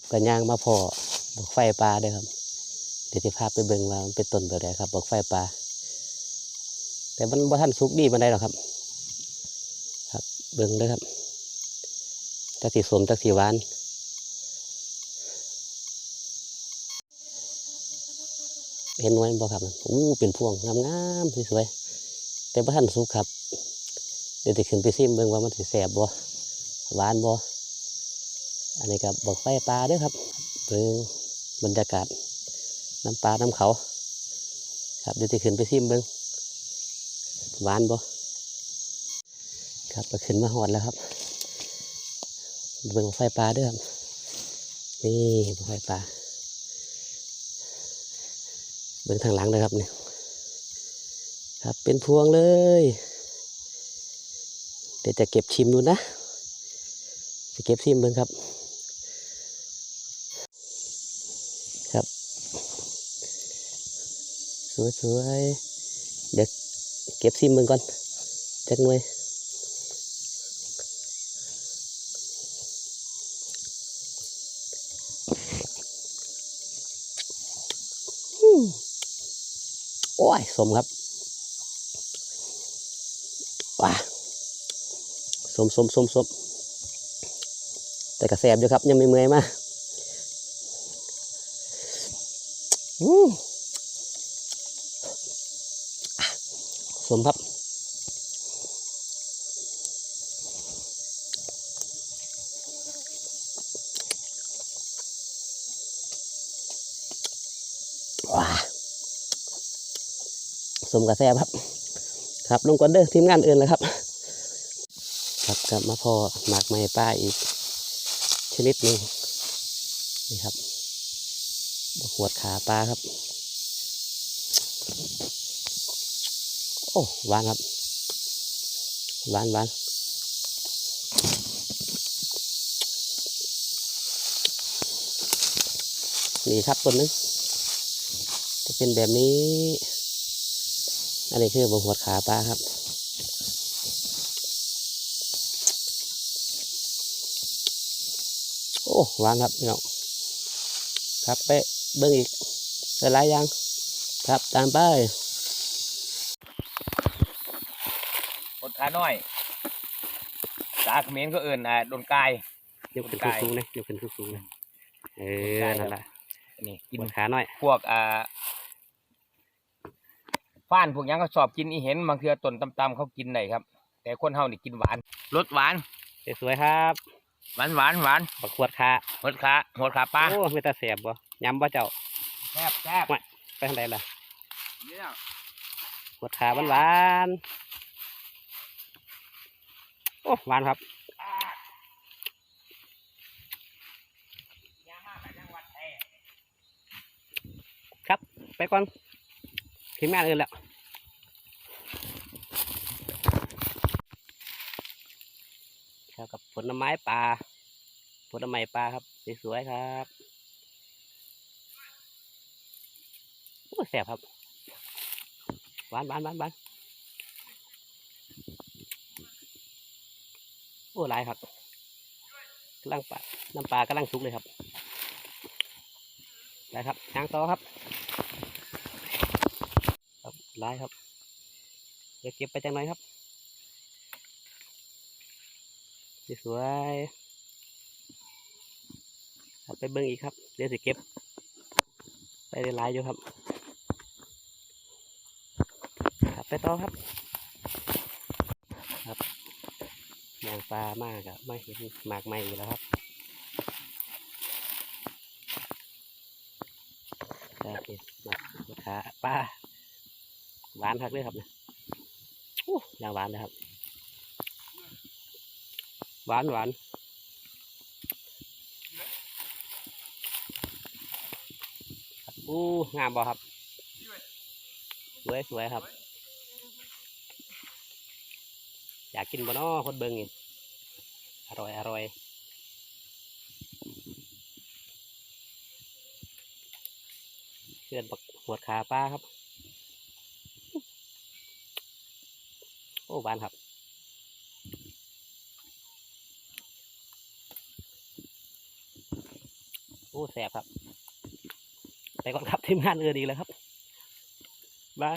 ครับกระย่างมาพอบอกไฟปลาด้อครับเดี๋ยวที่พาไปเบิ่งว่ามันเป็นต้นแบบไหนครับบอกไฟปลาแต่มันบ่ทันสุกดีมันได้หรอกครับ ครับเบิ่งด้อครับจักสีสมจักสีหวานเห็นไว้บ่ครับอู้เป็นพวงงามๆสวยๆแต่บ่ทันสุกครับ เดี๋ยวจะขึ้นไปซิมเบิ่งว่ามันสิแสบบ่หวานบ่ อันนี้ก็บอกไฟปลาด้วยครับเบิ่งบรรยากาศน้ำปลาน้ำเขา ครับเดี๋ยวจะขึ้นไปซิมเบิ่งหวานบ่ครับก็ขึ้นมาหอดแล้วครับ เบิ่งบั้งไฟปลาด้วยครับนี่ไฟปลาเบิ่งทางหลังนะครับเนี่ยครับเป็นพวงเลย เดี๋ยวจะเก็บชิมดูนะจะเก็บชิมเบิ่งครับ สวยเดี๋ยวเก็บซิมเบิ่งก่อนจักหน่วยโอ้ย สมครับว้าสมสมสมสมแต่กระแสบอยู่ครับ ยังไม่เมื่อยมากอืมอะ สมครับว้าสมกระแสบครับ ครับลงก่อนเด้อทีมงานอื่นเลยครับ ครับกลับมาพอหมากไม้ป้าอีก ชนิดหนึ่งนี่ครับดอกหัวดขาปลาครับ โอ้หวานครับหวานหวานนี่ครับต้นนึงจะเป็นแบบนี้ อันนี้คือบกหัวขาปลาครับโอ้หวานครับพี่น้องครับไปเบิ่งอีกหลายๆอย่างครับตามไป กด ขาน้อย สาเขมรก็เอิ่นอ่าโดนกาย ยกขึ้นสูงๆนะยกขึ้นสูงๆนะเออได้ครับนั่นแหละนี่กิกินนขาหน่อย พวกอ่าฟ้านพวกหยังก็ชอบกินอีเห็นบางเทือต้นตำๆเขากินได้ครับ แต่คนเฮานี่กินหวานรสหวานสวยๆครับหวานหวานหวานบักขวดขาหัวขาหัวขาปลาโอ้ไม่ตาแสบบ่ยำบ่เจ้า แซ่บแซ่บไปทางใดล่ะเนี่ยขวดขาหวานๆ โอ้หวานครับยามาจากจังหวัดแพร่ไปก่อนทีมงานอื่นแล้วครับกับผลไม้ปลาผลไม้ปลาครับสวยๆครับโอ้แสบครับหวานหวานหวานหวาน อ้หลายครับกำลังปลาน้ำปลากำลังสุกเลยครับได้ครับทางต่อครับ ครับหลายครับเดี๋ยวเก็บไปจังไหนครับสวยครับไปเบิ้งอีกครับ เดี๋ยวสิเก็บ ไปได้หลายอยู่ครับ ครับไปต่อครับ ยางปลามากอะไม่เห็นหมากใหม่แล้วครับครับนี่หมากขาปลาหวานคักเลยครับเนี่ยอ้ยางหวานเลยครับ หวานหวานอู้งามบ่ครับ สวยสวยครับ อยากกินบ่น้อคนเบิ่งนี่อร่อยอร่อยเชื่อนบักหัวดขาปลาครับ โอ้หวานครับโอ้แสบครับ ไปก่อนครับทีมงานเออดีแล้วครับบาย